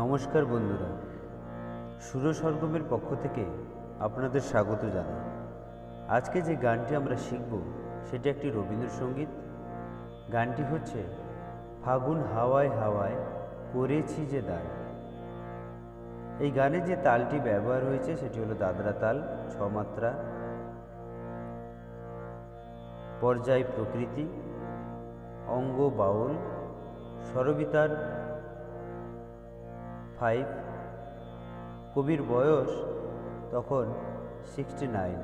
নমস্কার বন্ধুরা। সুর সরগমের পক্ষ থেকে আপনাদের স্বাগত জানাই। আজকে যে গানটি আমরা শিখব, সেটি একটি রবীন্দ্রসঙ্গীত। গানটি হচ্ছে, ফাগুন হাওয়ায় হাওয়ায় করেছি যে দান এই গানে যে তালটি ব্যবহার হয়েছে, সেটি হলো দাদরা তাল ছমাত্রা পর্যায় প্রকৃতি, অঙ্গ বাউল স্বরবিতার ফাইভ কবির বয়স তখন সিক্সটি নাইন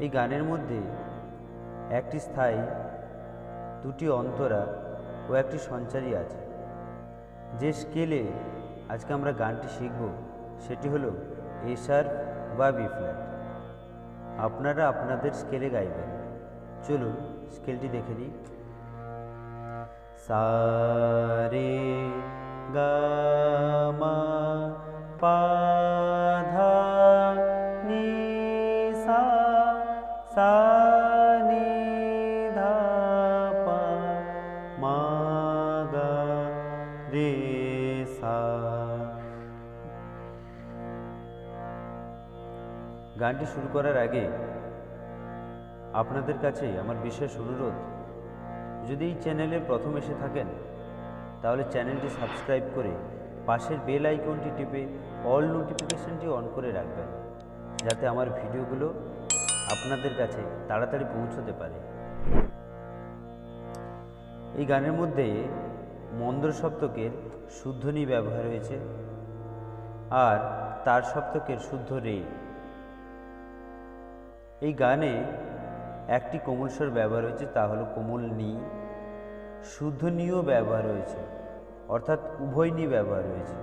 এই গানের মধ্যে একটি স্থায়ী, দুটি অন্তরা ও একটি সঞ্চারী আছে। যে স্কেলে আজকে আমরা গানটি শিখব, সেটি হলো এসার বা বি আপনারা আপনাদের স্কেলে গাইবেন। চলুন স্কেলটি দেখে নিই। সারে গামা পাধা নি সা সা নি ধা পা মা গা রে সা। গানটি শুরু করার আগে আপনাদের কাছে আমার বিশেষ অনুরোধ। যদি এই চ্যানেলে প্রথম এসে থাকেন, তাহলে চ্যানেলটি সাবস্ক্রাইব করে পাশের বেল আইকনটি টিপে অল নোটিফিকেশনটি অন করে রাখবেন, যাতে আমার ভিডিওগুলো আপনাদের কাছে তাড়াতাড়ি পৌঁছতে পারে। এই গানের মধ্যে মন্দ্র সপ্তকের শুদ্ধনি ব্যবহার হয়েছে আর তার সপ্তকের শুদ্ধ রে। এই গানে একটি কোমল স্বর ব্যবহার হয়েছে, তা হলো কোমল নি। শুদ্ধ নিও ব্যবহার হয়েছে অর্থাৎ উভয় নি ব্যবহার হয়েছে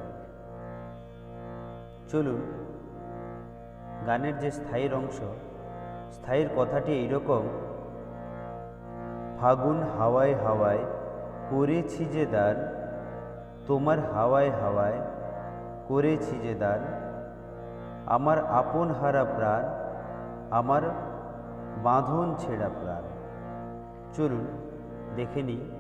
চলুন, গানের যে স্থায়ীর অংশ, স্থায়ীর কথাটি এইরকম, ফাগুন হাওয়ায় হাওয়ায় করেছি যে দান, তোমার হাওয়ায় হাওয়ায় করেছি যে দান, আমার আপন হারা প্রাণ, আমার বাঁধন ছেঁড়া প্রাণ। চলুন, দেখে নিই।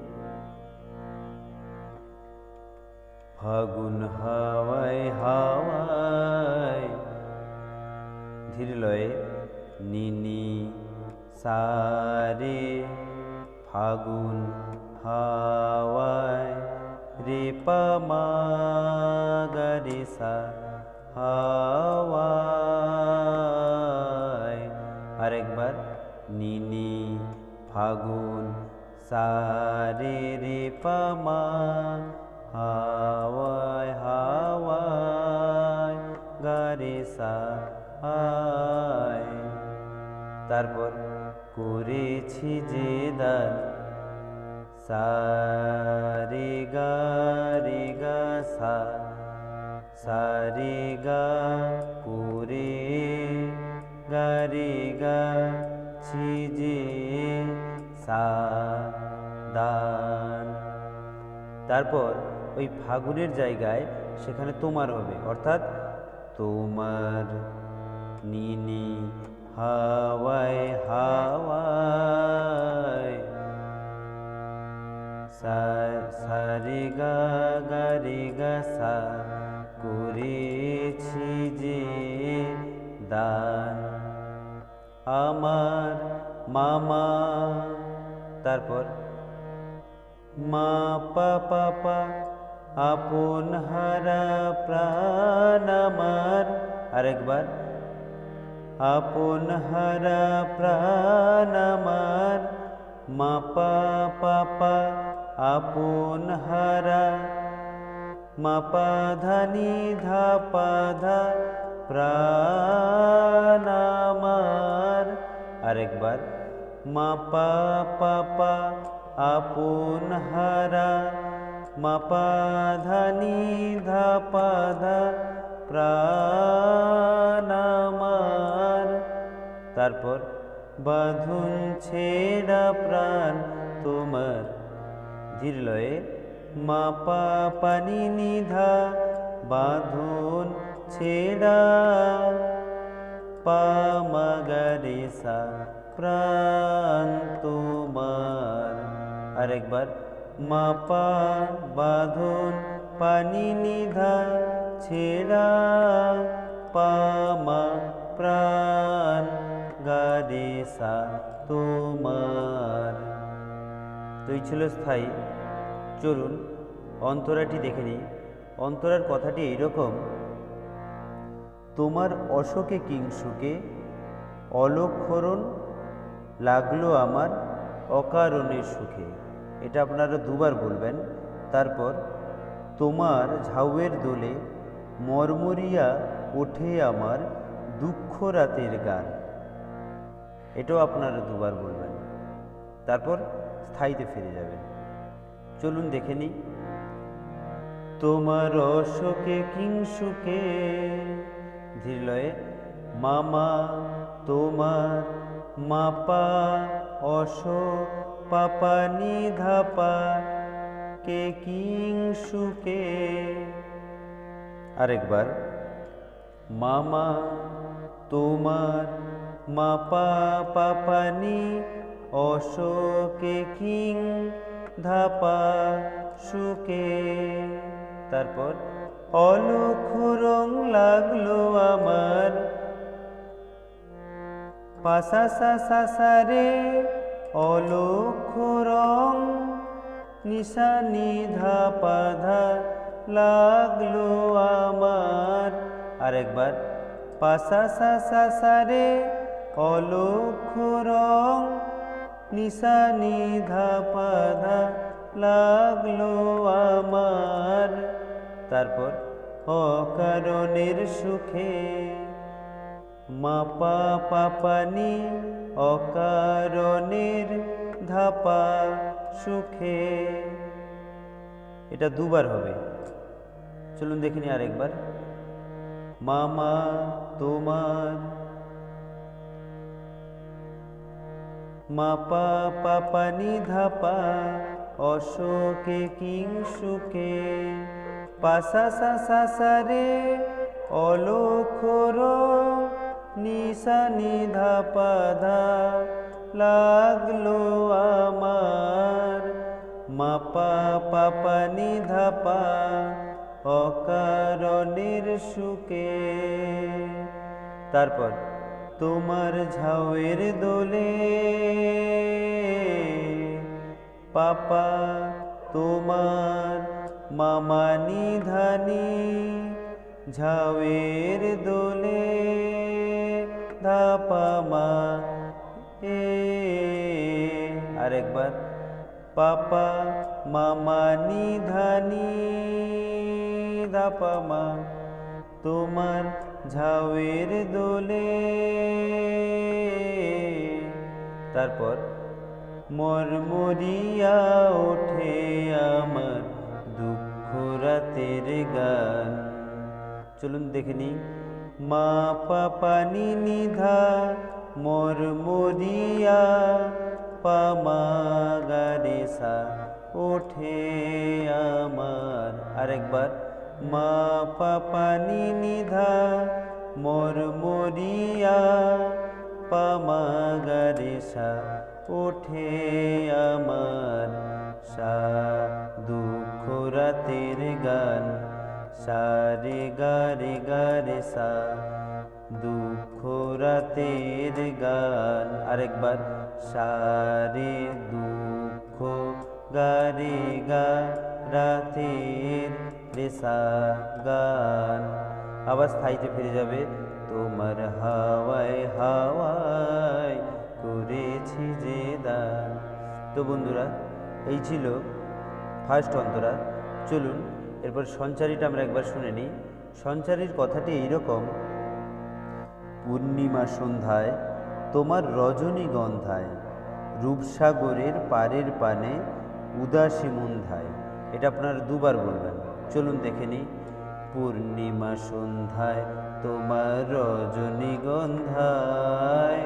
ফাগুন হাওয়ায় হাওয়ায় ধীর লয়ে নিনি সারে ফাগুন হাওয়ায় রে পামা গারে সা হাওয়ায়। আরেকবার নিনি ফাগুন সারে রে পামা হাওয়ায়। করেছি যে দান। সারে গা, রে গা, সা। সারে গা, করে গা গা, ছি সা, দান। তারপর ওই ফাগুনের জায়গায় সেখানে তোমার হবে, অর্থাৎ তোমার নিনি হাওয়ায় হাওয়ায় সারে গা গা রে গা সা করেছি যে দান। আমার মামা, তারপর মা পা পা পা, আপন হারা প্রাণ আমার। আরেকবার। पुनहरा प्र पन्हरा म प धनि ध पध प्ररे बा मा प पन्हरा म धनि ध पध धन তারপর, বাঁধুন ছেড়া প্রাণ তোমার ধীর লয়ে মা পা পানি নিধা, বাঁধুন ছেড়া পা সা প্রাণ তোমার। আরেকবার মাপা বাঁধন পানি নিধা, ছেড়া পামা প্রাণ গারে সা তোমার। তো এই ছিল স্থায়ী। চলুন, অন্তরাটি দেখে নিই। অন্তরার কথাটি এইরকম। তোমার অশোকে কিংসুকে অলক্ষরণ লাগল আমার অকারণের সুখে। এটা আপনারা দুবার বলবেন। তারপর, তোমার ঝাউয়ের দোলে মরমরিয়া ওঠে আমার দুঃখ রাতের গান। এটাও আপনারা দুবার বলবেন। তারপর স্থায়ীতে ফিরে যাবেন। চলুন দেখে নিই। তোমার অশোকে, কিংসুকে, ধীরলয়ে, মামা, তোমার মাপা অশ পাপা, নিধাপা, কে, কিংসুকে। আরেকবার, মামা, তোমার মাপা পাপানি অশোকে কিং ধাপা সুকে তারপর অলক্ষ রং লাগল আমার। পাশা সা সা রে অলক্ষ রং নিশা নিধা পাধা লাগল আমার। আরেকবার, পাশা সা সা রে অলক্ষ রং নিশা নিধা পাধা লাগল আমার। তারপর অকারণের সুখে মাপা পাপানি অকারণের ধাপা সুখে। এটা দুবার হবে। চলুন দেখে নি আরেকবার। মামা, তোমার মাপা পাপানি ধাপা, অশোকে কিংসুকে পাশা সা সা সা রে অলক্ষর নিশা নিধা পাধা লাগল আমার। মাপা পাপা নিধাপা অকারণের সুকে তারপর তোমার ঝাউয়ের দোলে। পাপা, তোমার মামা নিধানি ঝাউয়ের দোলে। ধাপা মা, এ। আরেকবার। পাপা মামা নিধানি ধাপা মা, তোমার ঝাউয়ের দোলে। তারপর, মরমরিয়া ওঠে আমার দুঃখ রাতের গান। চলুন দেখে নি মা পাপানি নিধা মরমরিয়া পামা গারে সা ওঠে আমার। আরেকবার। মা পাপানি নিধা মরমরিয়া পামা গারে সা ওঠে আমার সা। দুঃখ রাতের গান সারে গারে গারে সা। দুঃখ রাতের গান, আরেকবার সারে দুঃখ গারে গা রাতের রেসা গান আবার স্থায়ীতে ফিরে যাবে তোমার হাওয়ায় হাওয়ায় করেছি যে দান তো বন্ধুরা এই ছিল ফার্স্ট অন্তরা। চলুন, এরপর সঞ্চারীটা আমরা একবার শুনে নিই। সঞ্চারীর কথাটি এইরকম। পূর্ণিমা সন্ধ্যায় তোমার রজনীগন্ধায় রূপসাগরের পারের পানে উদাসী মন্ধায় এটা আপনারা দুবার বলবেন। চলুন দেখে নিই। পূর্ণিমা সন্ধ্যায় তোমার রজনীগন্ধায়।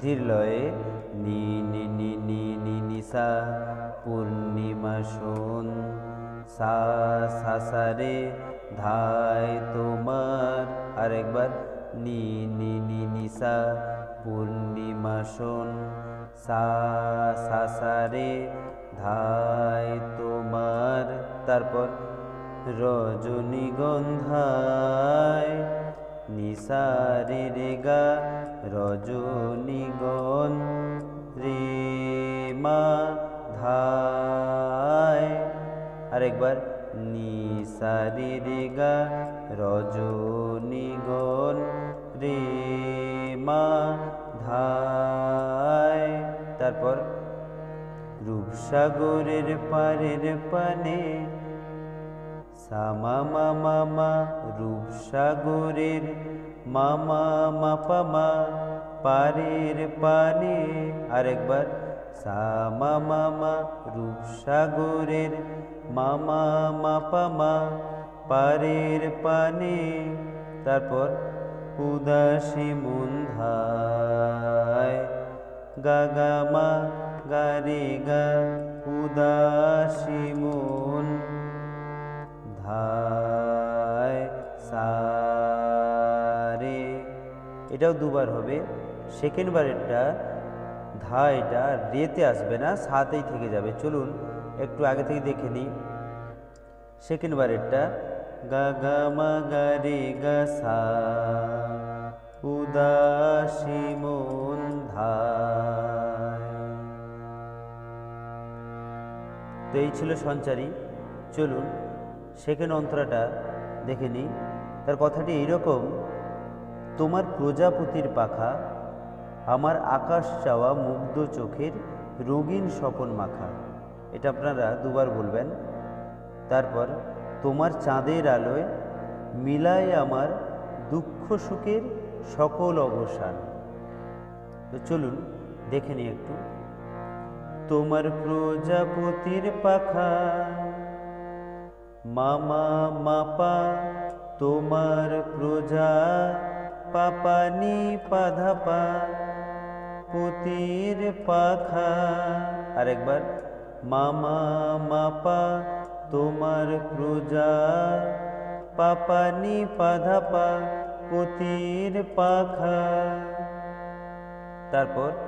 ধীর লয়ে নি নি নি নি নি নি, সা, পূর্ণিমা শোন। সা সা সা রে, ধায় তোমার। আরেকবার নি নি নি নি, সা, পূর্ণিমা শোন। সা সা সা রে, ধায় তোমার। তারপর রজনীগন্ধায় নিসারে রেগা রজনীগন রে মা ধায়। আরেকবার নিসারে রেগা রজনীগন রে মা ধায়। তারপর রূপসাগরের পারের পানে। সামা মামা মা রূপসাগরের মামা মাপামা পারের পানে। আরেকবার, সামা মামা রূপসাগরের মামা মাপামা পারের পানে। তারপর, উদাসী মুন্ধায় গাগামা গারে গা, উদাসী ধায় এটাও দুবার হবে। সেকেন্ড বারেরটা ধা এটা রেতে আসবে না, সাতেই থেকে যাবে। চলুন, একটু আগে থেকে দেখে নিই। সেকেন্ড বারেরটা, গা গা মা গা রে গা সা। উদাসী মন, ধায় তো এই ছিল সঞ্চারী। চলুন সেকেন্ড অন্তরাটা দেখে নিই। তার কথাটি এইরকম, তোমার প্রজাপতির পাখা, আমার আকাশ চাওয়া মুগ্ধ চোখের রঙিন স্বপন মাখা। এটা আপনারা দুবার বলবেন। তারপর, তোমার চাঁদের আলোয় মিলায় আমার দুঃখ সুখের সকল অবসান। তো চলুন দেখে নিই একটু। তোমার প্রজাপতির পাখা। মামা, মাপা, তোমার প্রজা, পাপানি, পাধাপা, পতির পাখা। আরেকবার, মামা, মাপা, তোমার প্রজা, পাপানি, পাধাপা, পতির পাখা। তারপর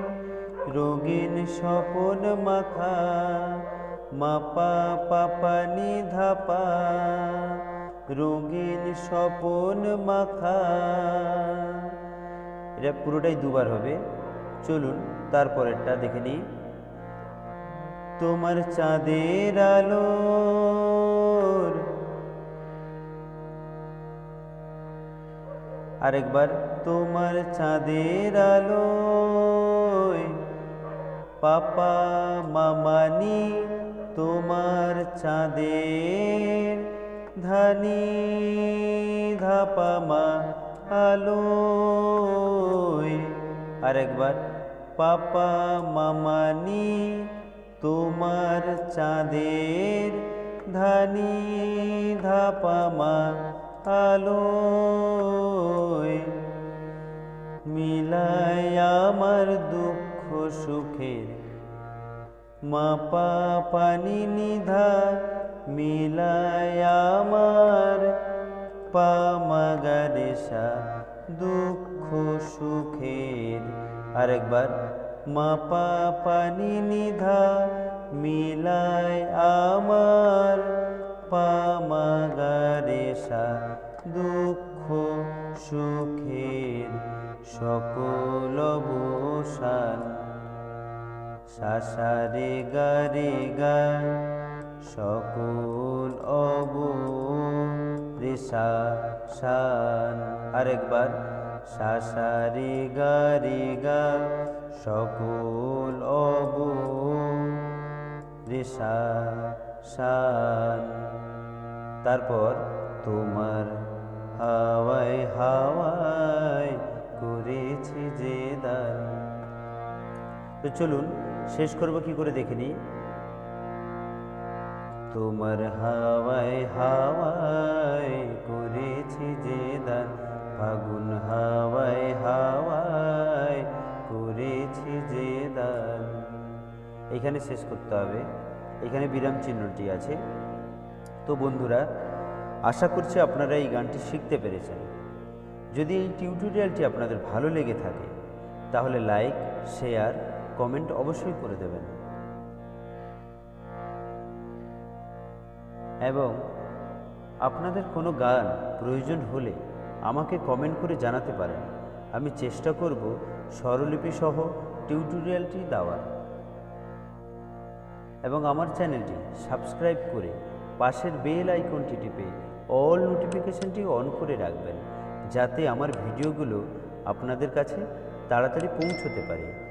রঙিন স্বপন মাখা, মাপা পাপানি ধাপা রঙিন স্বপন মাখা। এটা পুরোটাই দুবার হবে। চলুন, তারপরেরটা দেখে নিই। তোমার চাঁদের আলোর আরেকবার, তোমার চাঁদের আলোয় পাপা মামানি, তোমার চাঁদের ধানি ধাপামা আলোয়। আরেকবার, পাপা মামানি, তোমার চাঁদের ধানি ধাপামা আলোয়। মিলায় আমার দুঃখ সুখের। মাপা পানি নিধা মিলায় আমার। পামাগারেশা দুঃখ সুখের। আরেকবার মাপা পানি নিধা মিলায় আমার। পামাগারেশা দুঃখ সুখের। সকল অবসান সাসারে গারে গা সকল অব রেশা শান আরেকবার, সাসারে গারে গা সকল অব রেশা শান তারপর তোমার হাওয়ায় হাওয়ায় করেছি যে দান। তো চলুন শেষ করব কি করে দেখে নিই? তোমার হাওয়ায় হাওয়ায় করেছি যে দান, ফাগুন হাওয়ায় হাওয়ায় করেছি যে দান। এখানে শেষ করতে হবে। এখানে বিরাম চিহ্নটি আছে। তো বন্ধুরা, আশা করছি আপনারা এই গানটি শিখতে পেরেছেন। যদি এই টিউটোরিয়ালটি আপনাদের ভালো লেগে থাকে, তাহলে লাইক, শেয়ার কমেন্ট অবশ্যই করে দেবেন। এবং আপনাদের কোনো গান প্রয়োজন হলে আমাকে কমেন্ট করে জানাতে পারেন। আমি চেষ্টা করব স্বরলিপি সহ টিউটোরিয়ালটি দেওয়ার। এবং আমার চ্যানেলটি সাবস্ক্রাইব করে পাশের বেল আইকনটি টিপে অল নোটিফিকেশনটি অন করে রাখবেন, যাতে আমার ভিডিওগুলো আপনাদের কাছে তাড়াতাড়ি পৌঁছতে পারে।